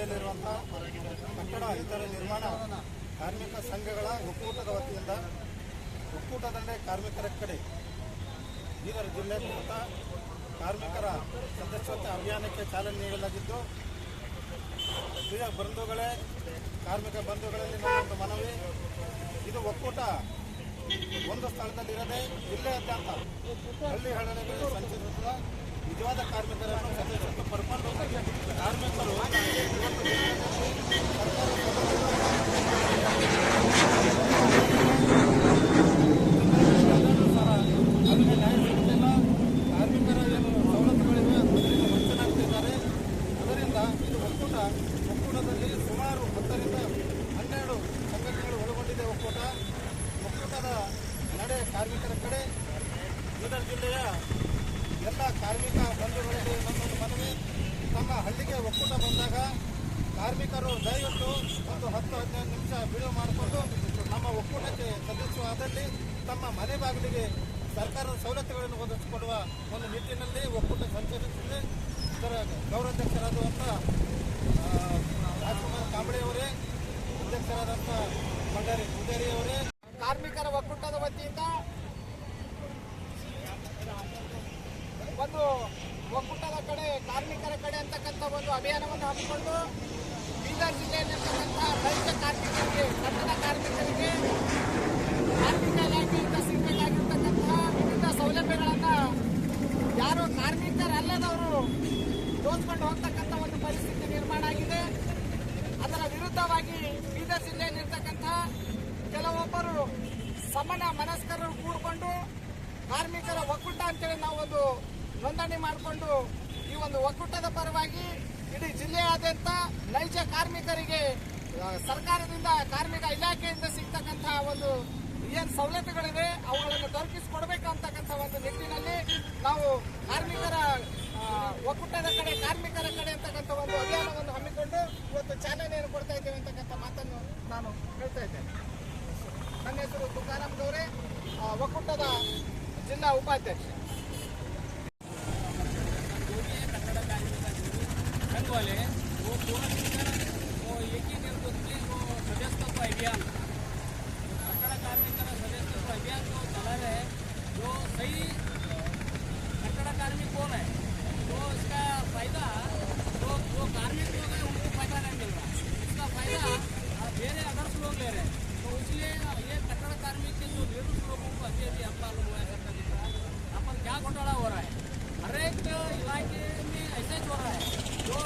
ಕಟ್ಟಡ, ಇತರ ನಿರ್ಮಾಣ ಕಾರ್ಮಿಕ ಸಂಘಗಳ ಒಕ್ಕೂಟದ ವತಿಯಿಂದ ಒಕ್ಕೂಟದಲ್ಲೇ ಕಾರ್ಮಿಕರ ಕಡೆ ಬೀದರ್ ಜಿಲ್ಲೆಯಲ್ಲಿರುವಂತಹ ಕಾರ್ಮಿಕರ ಸದಸ್ಯತೆ ಅಭಿಯಾನಕ್ಕೆ ಚಾಲನೆ ನೀಡಲಾಗಿದ್ದು, ಪ್ರಿಯ ಬಂಧುಗಳೇ, ಕಾರ್ಮಿಕ ಬಂಧುಗಳಲ್ಲಿ ನನ್ನೊಂದು ಮನವಿ, ಇದು ಒಕ್ಕೂಟ ಒಂದು ಸ್ಥಳದಲ್ಲಿರದೆ ಅತ್ಯಂತ ಹಳ್ಳಿ ಹಳ್ಳಿಗಳಲ್ಲಿ ಸಂಚರಿಸುವ ನಿಜವಾದ ಕಾರ್ಮಿಕರನ್ನು ಸದಸ್ಯತ್ವ ಬರ್ಕೊಂಡು ಕಾರ್ಮಿಕರು ಕಾರ್ಮಿಕರ ಕಡೆ ಬೀದರ್ ಜಿಲ್ಲೆಯ ಎಲ್ಲ ಕಾರ್ಮಿಕ ಬಂಧುಗಳಿಗೆ ನಮ್ಮನ್ನು ಮನವಿ. ತಮ್ಮ ಹಳ್ಳಿಗೆ ಒಕ್ಕೂಟ ಬಂದಾಗ ಕಾರ್ಮಿಕರು ದಯವಿಟ್ಟು ಒಂದು ಹತ್ತು ಹದಿನೈದು ನಿಮಿಷ ಬಿಡುವು ಮಾಡಿಕೊಂಡು ನಮ್ಮ ಒಕ್ಕೂಟಕ್ಕೆ ಸದಸ್ಯವಾದಲ್ಲಿ ತಮ್ಮ ಮನೆ ಬಾಗಿಲಿಗೆ ಸರ್ಕಾರದ ಸವಲತ್ತುಗಳನ್ನು ಒದಗಿಸಿಕೊಡುವ ಒಂದು ನಿಟ್ಟಿನಲ್ಲಿ ಒಕ್ಕೂಟ ಸಂಚರಿಸಿದೆ. ಇದರ ಗೌರವಾಧ್ಯಕ್ಷರಾದಂಥ ರಾಜ್ಕುಮಾರ್ ಕಾಂಬಳೆ ಅವರೇ ಅಧ್ಯಕ್ಷರಾದಂಥ ಬಂಡಾರಿ ಪೂಜಾರಿ ಅವರೇ ಕಾರ್ಮಿಕರ ಒಕ್ಕೂಟದ ವತಿಯಿಂದ ಒಂದು ಒಕ್ಕೂಟದ ಕಡೆ, ಕಾರ್ಮಿಕರ ಕಡೆ ಅಂತಕ್ಕಂಥ ಒಂದು ಅಭಿಯಾನವನ್ನು ಹಮ್ಮಿಕೊಂಡು ಬೀದರ್ ಜಿಲ್ಲೆಯಲ್ಲಿರ್ತಕ್ಕಂಥ ರೈತ ಕಾರ್ಮಿಕರಿಗೆ ಕಟ್ಟಡ ಕಾರ್ಮಿಕರಿಗೆ ಕಾರ್ಮಿಕ ಇಲಾಖೆಯಿಂದ ಸಿಗಬೇಕಾಗಿರ್ತಕ್ಕಂತಹ ವಿವಿಧ ಸೌಲಭ್ಯಗಳನ್ನು ಯಾರು ಕಾರ್ಮಿಕರಲ್ಲದವರು ದೋಚ್ಕೊಂಡು ಹೋಗ್ತಕ್ಕಂಥ ಒಂದು ಪರಿಸ್ಥಿತಿ ನಿರ್ಮಾಣ ಆಗಿದೆ. ಅದರ ವಿರುದ್ಧವಾಗಿ ಬೀದರ್ ಜಿಲ್ಲೆಯಲ್ಲಿರ್ತಕ್ಕಂಥ ಕೆಲವೊಬ್ಬರು ಸಮನ ಮನಸ್ಕರರು ಕೂಡಿಕೊಂಡು ಕಾರ್ಮಿಕರ ಒಕ್ಕೂಟ ಅಂತೇಳಿ ನಾವು ಒಂದು ನೋಂದಣಿ ಮಾಡಿಕೊಂಡು ಈ ಒಂದು ಒಕ್ಕೂಟದ ಪರವಾಗಿ ಇಡೀ ಜಿಲ್ಲೆಯಾದ್ಯಂತ ನೈಜ ಕಾರ್ಮಿಕರಿಗೆ ಸರ್ಕಾರದಿಂದ ಕಾರ್ಮಿಕ ಇಲಾಖೆಯಿಂದ ಸಿಗ್ತಕ್ಕಂತಹ ಒಂದು ಏನು ಸವಲತ್ತುಗಳಿವೆ, ಅವುಗಳನ್ನು ದೊರಕಿಸಿಕೊಡ್ಬೇಕಂತಕ್ಕಂಥ ಒಂದು ನಿಟ್ಟಿನಲ್ಲಿ ನಾವು ಕಾರ್ಮಿಕರ ಒಕ್ಕೂಟದ ಕಡೆ, ಕಾರ್ಮಿಕರ ಕಡೆ ಅಂತಕ್ಕಂಥ ಒಂದು ಅಭಿಯಾನವನ್ನು ಹಮ್ಮಿಕೊಂಡು ಇವತ್ತು ಚಾಲನೆಯನ್ನು ಕೊಡ್ತಾ ಇದ್ದೇವೆ ಅಂತಕ್ಕಂಥ ಮಾತನ್ನು ನಾನು ಹೇಳ್ತಾ ಇದ್ದೇನೆ. ನನ್ನ ಹೆಸರು ತುಕಾರಾಮ್ ಗೌರೆ ಒಕ್ಕೂಟದ ಜಿಲ್ಲಾ ಉಪಾಧ್ಯಕ್ಷ. वाले हैं वो पूरा वो ये कि मेरे वो सजेस्ट कर दो आइडिया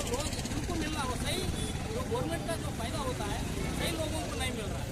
जो उनको मिल रहा हो। सही जो गवर्नमेंट का जो फ़ायदा होता है, कई लोगों को नहीं मिल रहा है।